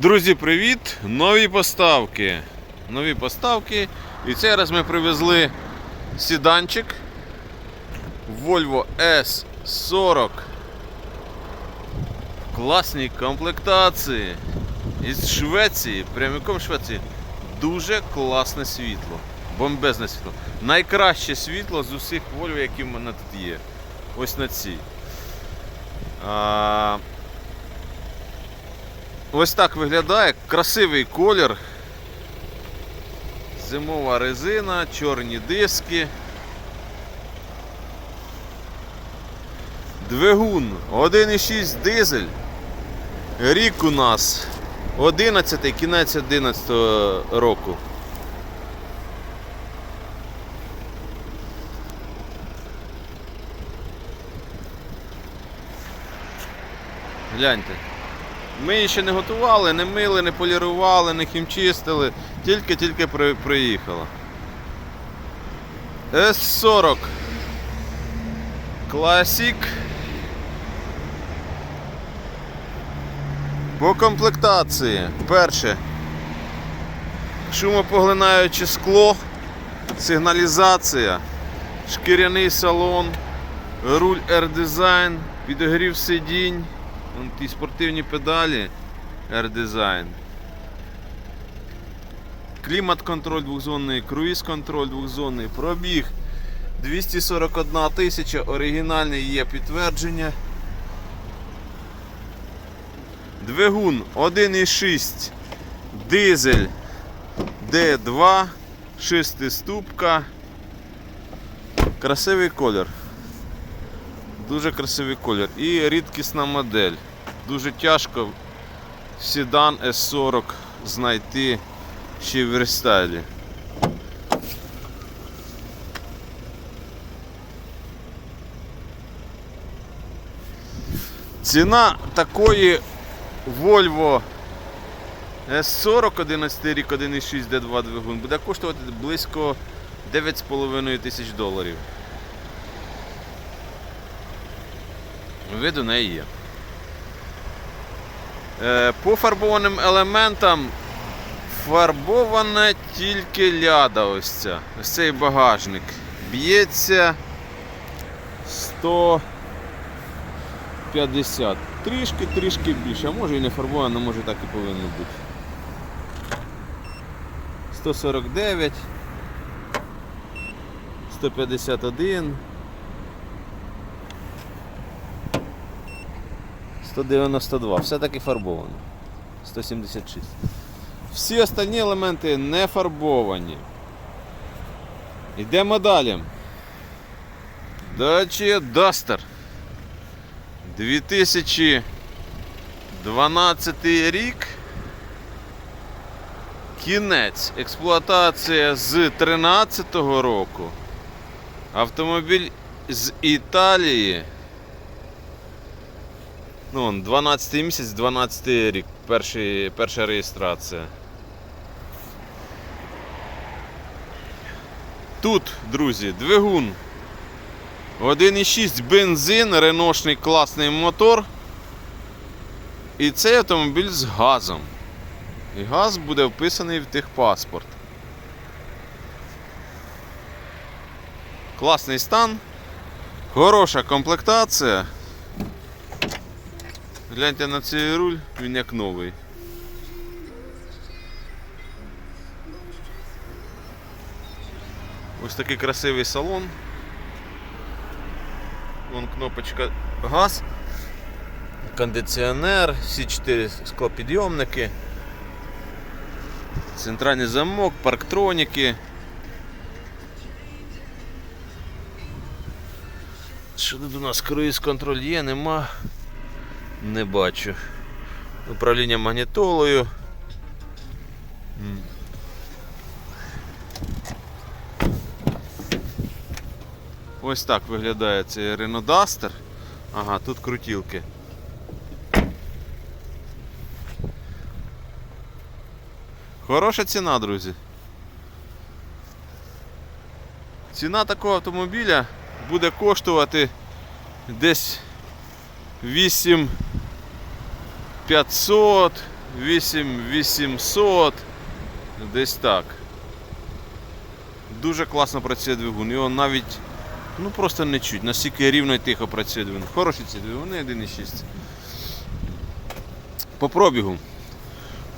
Друзі, привіт! Нові поставки. Нові поставки. І цей раз ми привезли сіданчик Volvo S40. В класній комплектації. Із Швеції, прямиком Швеції. Дуже класне світло. Бомбезне світло. Найкраще світло з усіх Volvo, які в мене тут є. Ось на цій. Ось так виглядає. Красивий колір. Зимова резина, чорні диски. Двигун 1,6 дизель. Рік у нас 11, кінець 11 року. Гляньте. Ми її ще не готували, не мили, не полірували, не хімчистили. Тільки-тільки при, приїхала. С40 Classic. По комплектації. Перше. Шумопоглинаюче скло, сигналізація, шкіряний салон, руль R-Design, підогрів сидінь. Вон ті спортивні педалі R-Design. Клімат-контроль двохзонний, круїз-контроль двохзонний, пробіг 241 тисяча, оригінальний є підтвердження. Двигун 1,6 дизель D2, шестиступка. Красивий колір. Дуже красивий колір. І рідкісна модель. Дуже тяжко седан S40 знайти ще в рестайлі. Ціна такої Volvo S40 11 рік 1,6 D2 двигун буде коштувати близько 9,5 тисяч доларів. Вид у неї є. Е, По фарбованим елементам фарбована тільки ляда ось ця. Ось цей багажник. Б'ється 150. Трішки, трішки більше. А може і не фарбована, може так і повинно бути. 149. 151. 192, все-таки фарбовано. 176. Всі остальні елементи не фарбовані. Йдемо далі. Dacia Duster. 2012 рік. Кінець. Експлуатація з 2013 року. Автомобіль з Італії. Ну, он, 12 місяць, 12 рік, перший, перша реєстрація. Тут, друзі, двигун. 1,6 бензин, реношний класний мотор. І цей автомобіль з газом. І газ буде вписаний в техпаспорт. Класний стан. Хороша комплектація. Гляньте на цей руль, він як новий. Ось такий красивий салон. Вон кнопочка газ, кондиціонер, всі чотири склопідйомники, центральний замок, парктроніки. Що тут у нас круїз контроль є, нема. Не бачу. Управління магнітолою. Ось так виглядає цей Duster. Ага, тут крутілки. Хороша ціна, друзі. Ціна такого автомобіля буде коштувати десь 8 500, 8800. Десь так. Дуже класно працює двигун. Його навіть ну просто не чуть. Настільки рівно і тихо працює двигун. Хороші ці двигуни 1,6. По пробігу.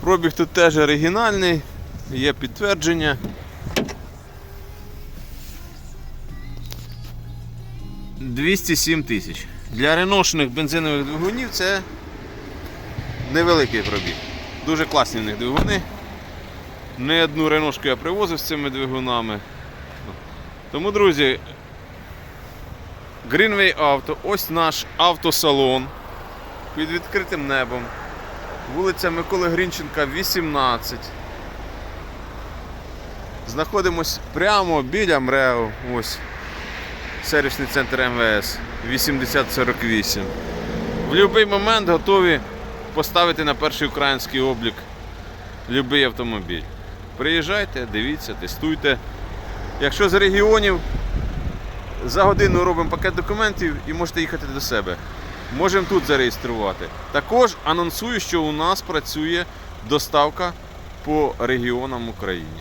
Пробіг тут теж оригінальний, є підтвердження. «207 тисяч. Для реношених бензинових двигунів це невеликий пробіг. Дуже класні в них двигуни. Не одну реношку я привозив з цими двигунами. Тому, друзі, Greenway Auto, ось наш автосалон під відкритим небом. Вулиця Миколи Грінченка, 18. Знаходимось прямо біля МРЕО. Ось сервісний центр МВС 8048. В будь-який момент готові поставити на перший український облік будь-який автомобіль. Приїжджайте, дивіться, тестуйте. Якщо з регіонів, за годину робимо пакет документів і можете їхати до себе. Можемо тут зареєструвати. Також анонсую, що у нас працює доставка по регіонам України.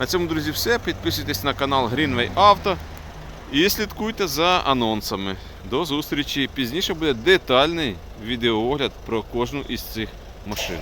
На цьому, друзі, все. Підписуйтесь на канал Greenway Auto і слідкуйте за анонсами. До зустрічі. Пізніше буде детальний відеоогляд про кожну із цих машин.